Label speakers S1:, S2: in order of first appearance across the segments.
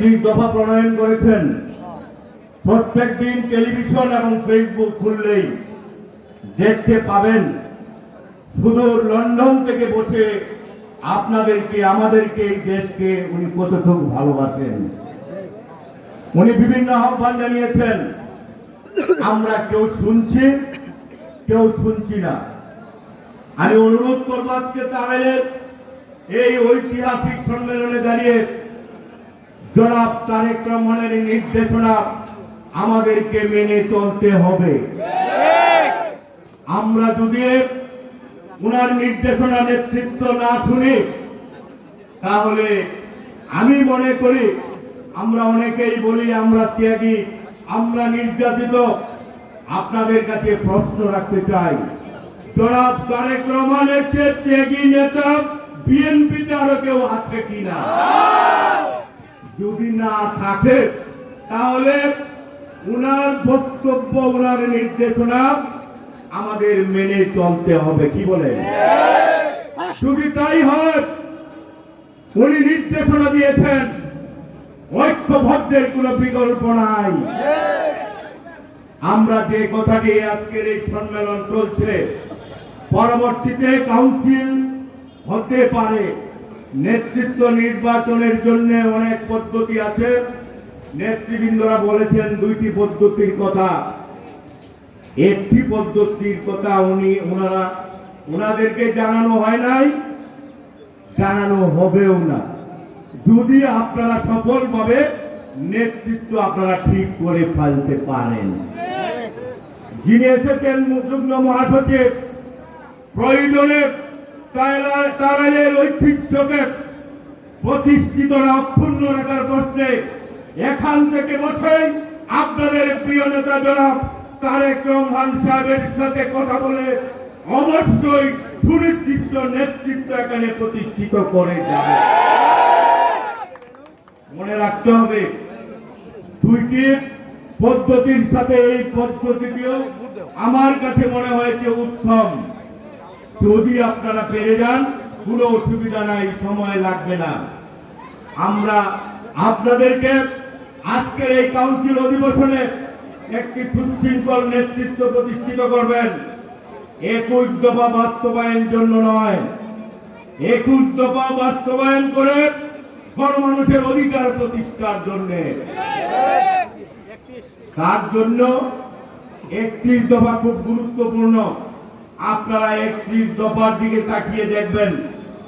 S1: একটি দফা প্রণয়ন করেছেন। প্রত্যেক দিন টেলিভিশন এবং ফেসবুক খুললেই দেখতে পাবেন শুধু লন্ডন থেকে বসে আপনাদেরকে, আমাদেরকে, এই দেশকে উনি কতটুকু ভালোবাসেন। উনি বিভিন্ন আহ্বান জানিয়েছেন, আমরা কেউ শুনছি কেউ শুনছি না। আমি অনুরোধ করব আজকে তামিলের এই ঐতিহাসিক সম্মেলনে দাঁড়িয়ে জনাব তারেক রহমানের নির্দেশনা আমাদেরকে মেনে চলতে হবে। আমরা যদি ওনার নির্দেশনা নেতৃত্ব না শুনি, তাহলে আমি মনে করি আমরা অনেকেই বলি, আমরা ত্যাগী, আমরা নির্যাতিত। আপনাদের কাছে প্রশ্ন রাখতে চাই। জনাব তারেক রহমানের ত্যাগী নেতা বিএনপিতে আরও কেউ আছে কিনা? যদি না থাকে তাহলে উনার বক্তব্য উনার নির্দেশনা আমাদের মেনে চলতে হবে কি বলে যদি তাই হয় উনি নির্দেশনা দিয়েছেন ঐক্যবদ্ধের কোনো বিকল্প নাই। আমরা যে কথাটি আজকের এই সম্মেলন চলছে পরবর্তীতে কাউন্সিল হতে পারে। নেতৃত্ব নির্বাচনের জন্য অনেক পদ্ধতি আছে। নেতৃবৃন্দরা বলেছেন দুইটি পদ্ধতির কথা। একটি পদ্ধতির কথা উনি ওনারা, ওনাদেরকে জানানো হয় নাই, জানানো হবেও না। যদি আপনারা সফলভাবে নেতৃত্ব আপনারা ঠিক করে ফেলতে পারেন। যিনি এসেছেন যুগ্ম মহাসচিব, প্রয়োজনে তারাইয়ের ঐতিহ্যকে প্রতিষ্ঠিত অক্ষুণ্ণ রাখার প্রশ্নে এখান থেকে বসেই আপনাদের প্রিয় নেতা জনাব তারেক রহমান সাহেবের সাথে কথা বলে অবশ্যই সুনির্দিষ্ট নেতৃত্ব এখানে প্রতিষ্ঠিত করে যাবে। মনে রাখতে হবে দুইটি পদ্ধতির সাথে এই পদ্ধতিটিও আমার কাছে মনে হয়েছে উত্তম। যদি আপনারা পেরে যান, কোনো অসুবিধা নাই, সময় লাগবে না। আমরা আপনাদেরকে আজকের এই কাউন্সিল অধিবেশনে একটি সুশৃঙ্খল নেতৃত্ব প্রতিষ্ঠিত করবেন। একুশ দফা বাস্তবায়ন জন্য নয়। একুশ দফা বাস্তবায়ন করে গণমানুষের অধিকার প্রতিষ্ঠার জন্য। তার জন্য একত্রিশ দফা খুব গুরুত্বপূর্ণ। আপনারা একত্রিশ দফার দিকে তাকিয়ে দেখবেন।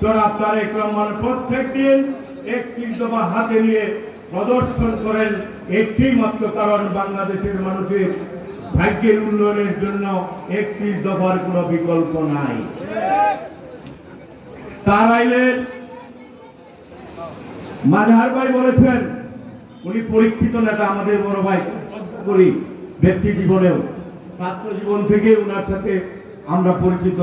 S1: জনাব তারেক রহমান প্রত্যেক দিন একত্রিশ দফা হাতে নিয়ে প্রদর্শন করেন। একটি মাত্র কারণ বাংলাদেশের মানুষের ভাগ্যের উন্নয়নের জন্য একত্রিশ দফার কোনো বিকল্প নাই। তার আইলের মাঝহার ভাই বলেছেন, উনি পরীক্ষিত নেতা, আমাদের বড় ভাই, করি ব্যক্তি জীবনেও, ছাত্র জীবন থেকে ওনার সাথে আমরা পরিচিত।